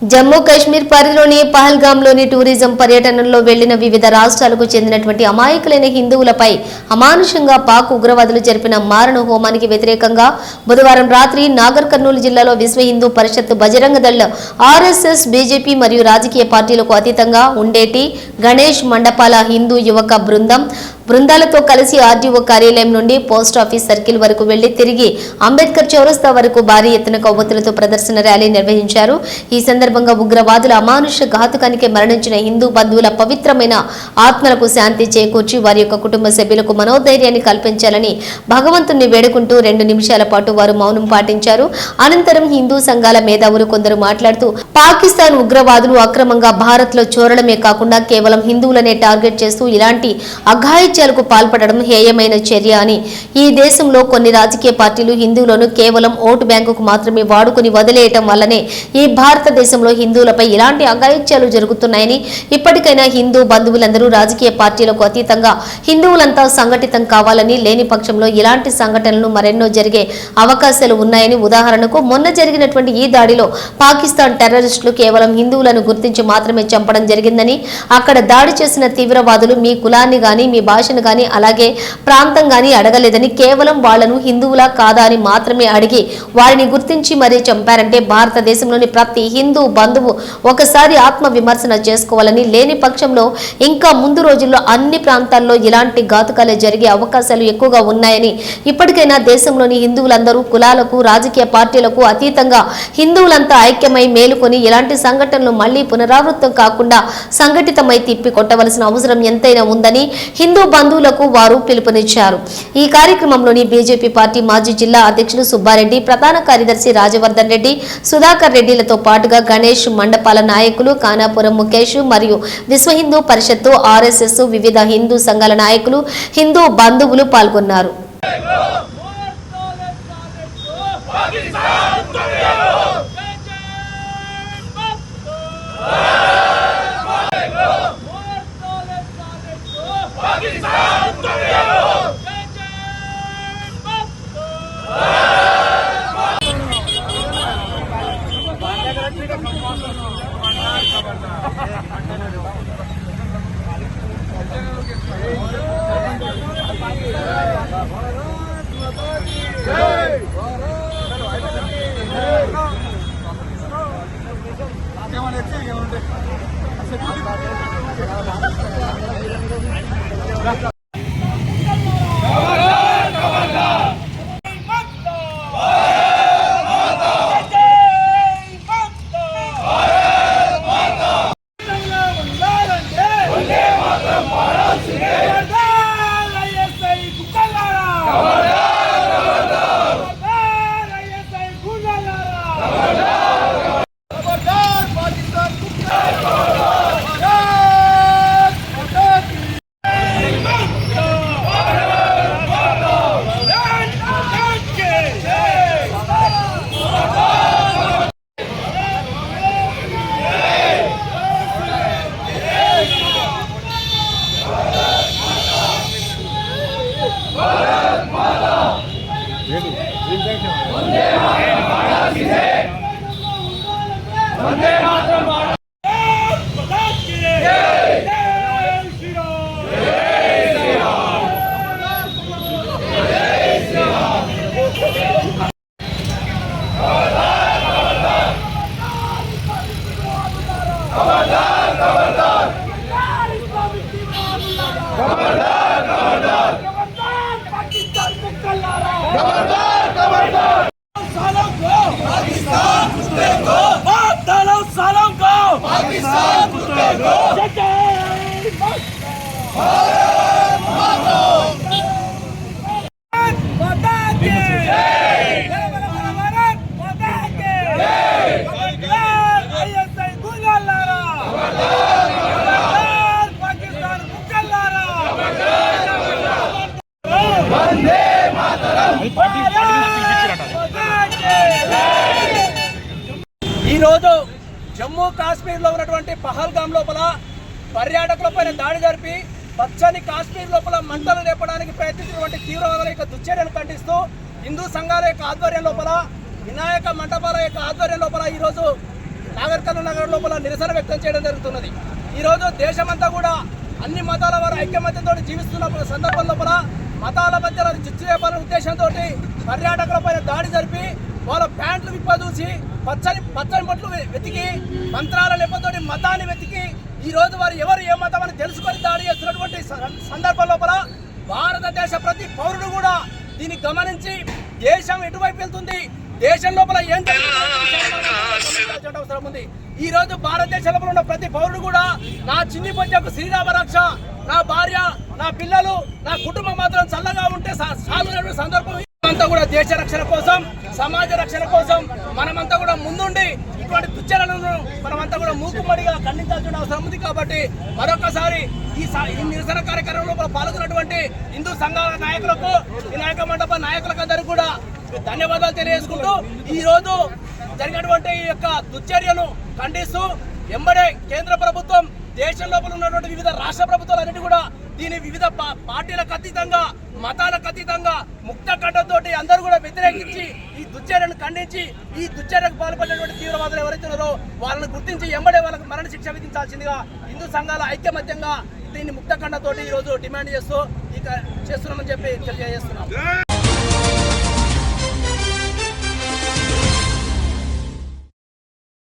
జమ్మూ కాశ్మీర్ పరిధిలోని పహల్గామ్లోని టూరిజం పర్యటనలో వెళ్ళిన వివిధ రాష్ట్రాలకు చెందినటువంటి అమాయకులైన హిందువులపై అమానుషంగా పాక్ ఉగ్రవాదులు జరిపిన మారణ హోమానికి వ్యతిరేకంగా బుధవారం రాత్రి నాగర్ కర్నూలు జిల్లాలో విశ్వ హిందూ పరిషత్ బజరంగ దళ్ ఆర్ఎస్ఎస్ బీజేపీ మరియు రాజకీయ పార్టీలకు అతీతంగా ఉండేటి గణేష్ మండపాల హిందూ యువక బృందం బృందాలతో కలిసి ఆర్డీఓ కార్యాలయం నుండి పోస్ట్ ఆఫీస్ సర్కిల్ వరకు వెళ్ళి తిరిగి అంబేద్కర్ చౌరస్తా వరకు భారీ ఎత్తున కొవ్వొత్తులతో ప్రదర్శన ర్యాలీ నిర్వహించారు. ఈ సందర్భంగా ఉగ్రవాదుల అమానుష ఘాతుకానికి మరణించిన హిందూ బంధువుల పవిత్రమైన ఆత్మలకు శాంతి చేకూర్చి వారి యొక్క కుటుంబ సభ్యులకు మనోధైర్యాన్ని కల్పించాలని భగవంతుణ్ణి వేడుకుంటూ రెండు నిమిషాల పాటు వారు మౌనం పాటించారు. అనంతరం హిందూ సంఘాల మేధావులు కొందరు మాట్లాడుతూ పాకిస్తాన్ ఉగ్రవాదులు అక్రమంగా భారత్లో చోరడమే కాకుండా కేవలం హిందువులనే టార్గెట్ చేస్తూ ఇలాంటి అఘాయిత్యాలకు పాల్పడడం హేయమైన చర్య అని. ఈ దేశంలో కొన్ని రాజకీయ పార్టీలు హిందువులను కేవలం ఓటు బ్యాంకుకు మాత్రమే వాడుకుని వదిలేయటం వల్లనే ఈ భారతదేశంలో హిందువులపై ఇలాంటి అఘాయిత్యాలు జరుగుతున్నాయని. ఇప్పటికైనా హిందూ బంధువులందరూ రాజకీయ పార్టీలకు అతీతంగా హిందువులంతా సంఘటితం కావాలని లేని పక్షంలో ఇలాంటి సంఘటనలు మరెన్నో జరిగే అవకాశాలు ఉన్నాయని ఉదాహరణకు మొన్న జరిగినటువంటి ఈ దాడిలో పాకిస్తాన్ టెర్రరిస్టులు కేవలం హిందువులను గుర్తించి మాత్రమే చంపడం జరిగిందని. అక్కడ దాడి చేసిన తీవ్రవాదులు మీ కులాన్ని గాని మీ భాష భాషను గాని అలాగే ప్రాంతం గాని అడగలేదని కేవలం వాళ్ళను హిందువులా కాదా అని మాత్రమే అడిగి వారిని గుర్తించి మరీ చంపారంటే భారతదేశంలోని ప్రతి హిందూ బంధువు ఒకసారి ఆత్మ విమర్శన చేసుకోవాలని లేని పక్షంలో ఇంకా ముందు రోజుల్లో అన్ని ప్రాంతాల్లో ఇలాంటి ఘాతుకాలే జరిగే అవకాశాలు ఎక్కువగా ఉన్నాయని ఇప్పటికైనా దేశంలోని హిందువులందరూ కులాలకు రాజకీయ పార్టీలకు అతీతంగా హిందువులంతా ఐక్యమై మేలుకొని ఇలాంటి సంఘటనలు మళ్ళీ పునరావృతం కాకుండా సంఘటితమై తిప్పి కొట్టవలసిన అవసరం ఎంతైనా ఉందని హిందూ బంధువులకు వారు పిలుపునిచ్చారు ఈ కార్యక్రమంలోని బీజేపీ పార్టీ మాజీ జిల్లా అధ్యక్షులు సుబ్బారెడ్డి ప్రధాన కార్యదర్శి రాజవర్ధన్ రెడ్డి సుధాకర్ రెడ్డిలతో పాటుగా గణేష్ మండపాల నాయకులు కానాపురం ముఖేష్ మరియు విశ్వ హిందూ పరిషత్తు ఆర్ఎస్ఎస్ వివిధ హిందూ సంఘాల నాయకులు హిందూ బంధువులు పాల్గొన్నారు ఏమన్నా भारत माता वंदे भारत किसे वंदे मातरम भारत खबरदार खबरदार খবরদার ఈరోజు జమ్మూ కాశ్మీర్లో ఉన్నటువంటి పహల్గామ్ లోపల పర్యాటకులపైన దాడి జరిపి పచ్చని కాశ్మీర్ లోపల మంటలు లేపడానికి ప్రయత్నించినటువంటి తీవ్రవాదుల యొక్క దుశ్చర్యను ఖండిస్తూ హిందూ సంఘాల యొక్క ఆధ్వర్యం లోపల వినాయక మంటపాల యొక్క ఆధ్వర్యం లోపల ఈరోజు నాగర్కల్ నగర్ లోపల నిరసన వ్యక్తం చేయడం జరుగుతున్నది. ఈరోజు దేశమంతా కూడా అన్ని మతాల వారు ఐక్యమత్యంతో జీవిస్తున్న సందర్భం లోపల మతాల మధ్య చిచ్చు చేపాలనే ఉద్దేశంతో పర్యాటకులపై దాడి జరిపి వాళ్ళ ప్యాంట్లు విప్పదూసి పచ్చని పచ్చని బొట్లు వెతికి మంత్రాల నెపంతో మతాన్ని వెతికి ఈ రోజు వారు ఎవరు ఏ మతం అని తెలుసుకొని దాడి చేస్తున్నటువంటి స- సందర్భం లోపల భారతదేశ ప్రతి పౌరుడు కూడా దీన్ని గమనించి దేశం ఎటువైపు వెళ్తుంది? దేశం లోపల ఏం అవసరం ఉంది. ఈ రోజు భారతదేశం లోపల ఉన్న ప్రతి పౌరుడు కూడా నా చిన్ని పొంజకు శ్రీరామ రక్ష నా భార్య నా పిల్లలు నా కుటుంబం మాత్రం చల్లగా ఉంటే సా- సందర్భం. అంతా కూడా దేశ రక్షణ కోసం సమాజ రక్షణ కోసం మనమంతా కూడా ముందుండి ఇటువంటి దుచ్చరణను మనమంతా కూడా మూకుమ్మడిగా ఖండించాల్సిన అవసరం ఉంది కాబట్టి మరొకసారి ఈ ఈ నిరసన కార్యక్రమంలో పాల్గొన్నటువంటి హిందూ సంఘాల నాయకులకు ఈ నాయక మండప నాయకులకు కూడా ధన్యవాదాలు తెలియజేసుకుంటూ ఈరోజు జరిగినటువంటి ఈ యొక్క దుశ్చర్యను ఖండిస్తూ ఎంబడే కేంద్ర ప్రభుత్వం దేశం లోపల ఉన్నటువంటి వివిధ రాష్ట్ర ప్రభుత్వాలన్నిటి కూడా దీని వివిధ పార్టీలకు అతీతంగా మతాలకు అతీతంగా ముక్త కంఠంతో అందరూ కూడా వ్యతిరేకించి ఈ దుశ్చర్యను ఖండించి ఈ దుశ్చర్యకు పాల్పడినటువంటి తీవ్రవాదులు ఎవరైతున్నారో వాళ్ళని గుర్తించి ఎంబడే వాళ్ళకు మరణ శిక్ష విధించాల్సిందిగా హిందూ సంఘాల ఐక్యమత్యంగా దీన్ని ముక్త కండతోటి ఈ రోజు డిమాండ్ చేస్తూ ఇక చేస్తున్నామని చెప్పి తెలియజేస్తున్నాం.